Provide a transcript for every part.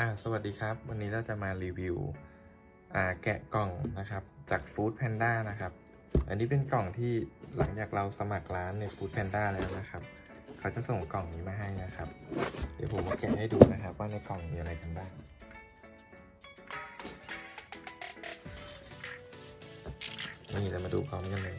อ่าสวัสดีครับ วันนี้เราจะมารีวิวอ่าแกะกล่องนะครับ จาก Food Panda นะครับ อันนี้เป็นกล่องที่หลังจากเราสมัครร้านใน Food Panda แล้วนะครับ เขาจะส่งกล่องนี้มาให้นะครับ เดี๋ยวผมมาแกะให้ดูนะครับ ว่าในกล่องมีอะไรกันบ้างนี่เรามาดูพร้อมกันเลย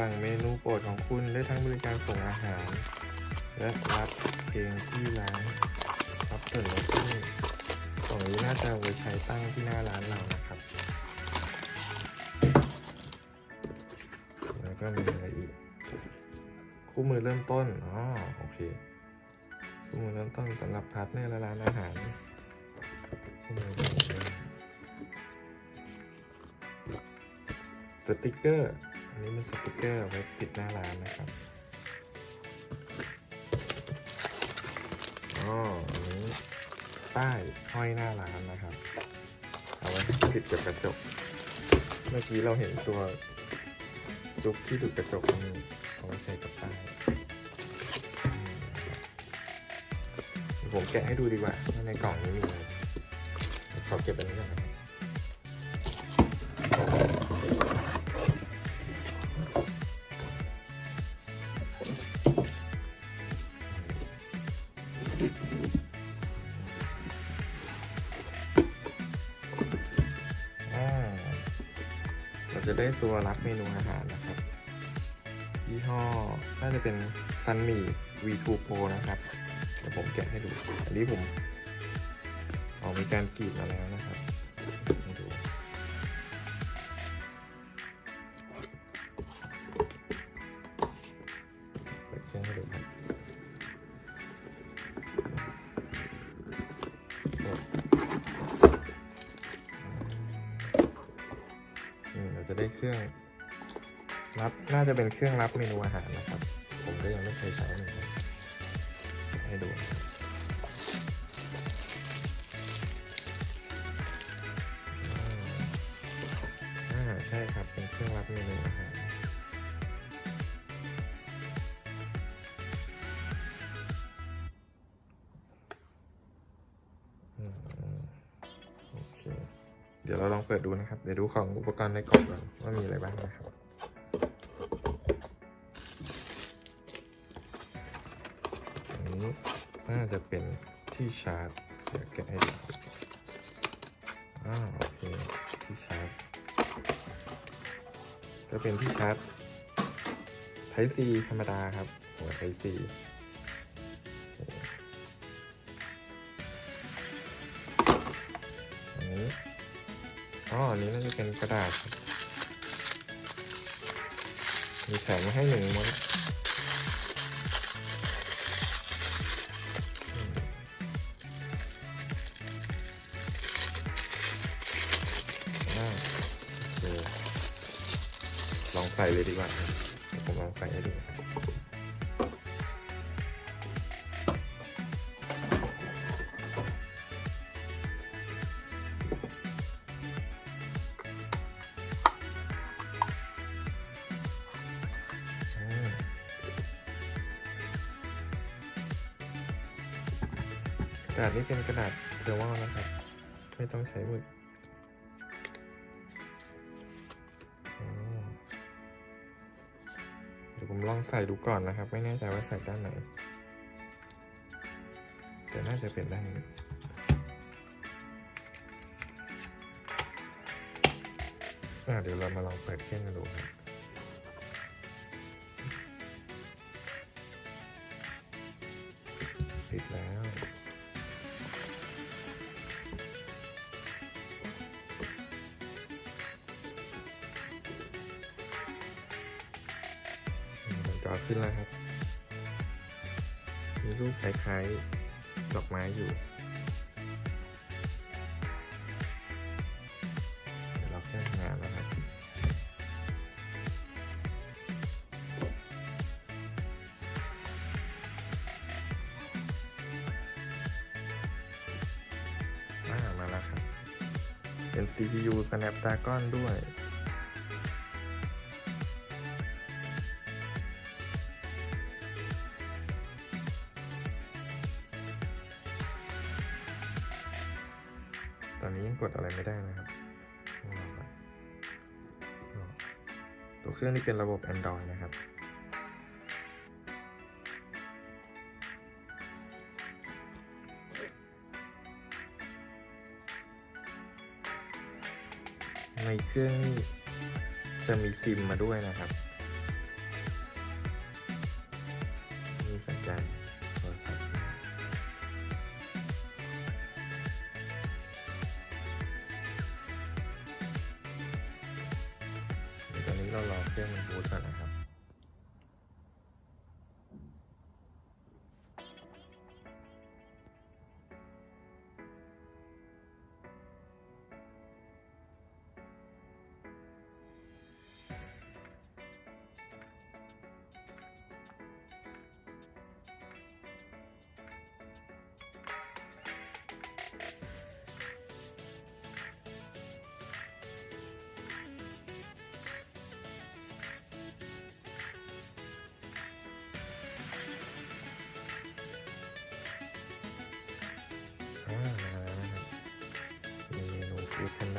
สั่งเมนูโปรดของคุณได้ทั้งบริการส่งอาหาร และรับเองที่ร้านรับส่วนลดที่กล่องนี้น่าจะไว้ใช้ตั้งที่หน้าร้านเรานะครับ แล้วก็มีอะไรอีก คู่มือเริ่มต้น อ๋อ โอเค คู่มือเริ่มต้นสำหรับพาร์ทเนอร์และร้านอาหารคู่มือสติกเกอร์ นนี้เป็นสติกเกอร์ไว้ติดหน้าร้านนะครับอ๋อนี้ป้ายห้อยหน้าร้านนะครับ เอาไว้ติดกับกระจก เมื่อกี้เราเห็นตัวจุกที่ดูดกระจกนี่เอาไว้ใส่กับป้ายผมแกะให้ดูดีกว่าว่าในกล่องนี้มีอะไรขอเก็บอันนี้ก่อนนะครับ เราจะได้ตัวรับเมนูอาหารนะครับ ยี่ห้อน่าจะเป็นซันมี่ V2 Pro นะครับเดี๋ยวผมแกะให้ดู อันนี้ผมออกมีการกรีดมาแล้วนะครับ ได้เครื่องรับน่าจะเป็นเครื่องรับเมนูอาหารนะครับ ผมก็ยังไม่เคยใช้เลยให้ดูน่าอ่าใช่ครับเป็นเครื่องรับเมนูอาหาร เปิดดูนะครับ เดี๋ยวดูของอุปกรณ์ในกล่องก่อนว่ามีอะไรบ้างนะครับ อันนี้น่าจะเป็นที่ชาร์จ เดี๋ยวแกะให้ดูอ้าวโอเคที่ชาร์จก็เป็นที่ชาร์จ Type C ธรรมดาครับ หัว Type C อ๋ออันนี้น่าจะเป็นกระดาษ มีแถมมาให้หนึ่งม้วนลองใส่เลยดีกว่า ผมลองใส่ให้ดู กระดาษนี้เป็นกระดาษเทอร์โมนะครับ ไม่ต้องใช้หมึกเดี๋ยวผมลองใส่ดูก่อนนะครับ ไม่แน่ใจว่าใส่ด้านไหน แต่น่าจะเป็นด้านนี้เดี๋ยวเรามาลองเปิดเครื่องกันดูครับปิดแล้ว ขึ้นแล้วครับ มีรูปคล้ายๆดอกไม้อยู่ เดี๋ยวเราแค่งานแล้วครับมาแล้วครับ เป็น CPU Snapdragon ด้วย ตอนนี้ยังกดอะไรไม่ได้นะครับตัวเครื่องนี้เป็นระบบ Android นะครับในเครื่องนี่จะมีซิมมาด้วยนะครับ มีสัญญาณ เดี๋ยวตอนนี้เรารอเครื่องมันบูตก่อนนะครับ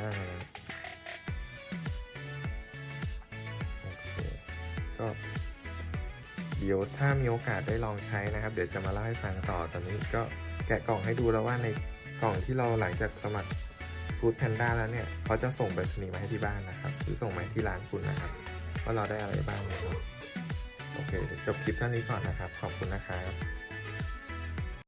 น้าแล้วโอเคก็เดี๋ยวถ้ามีโอกาสได้ลองใช้นะครับ เดี๋ยวจะมาเล่าให้ฟังต่อตอนนี้ก็แกะกล่องให้ดูแล้วว่าในกล่องที่เราหลังจากสมัครฟู้ดแพนด้าแล้วเนี่ยเขาจะส่งไปรษณีย์มาให้ที่บ้านนะครับหรือส่งมาที่ร้านคุณนะครับว่าเราได้อะไรบ้างนะครับโอเคจบคลิปเท่านี้ก่อนนะครับ ขอบคุณนะครับ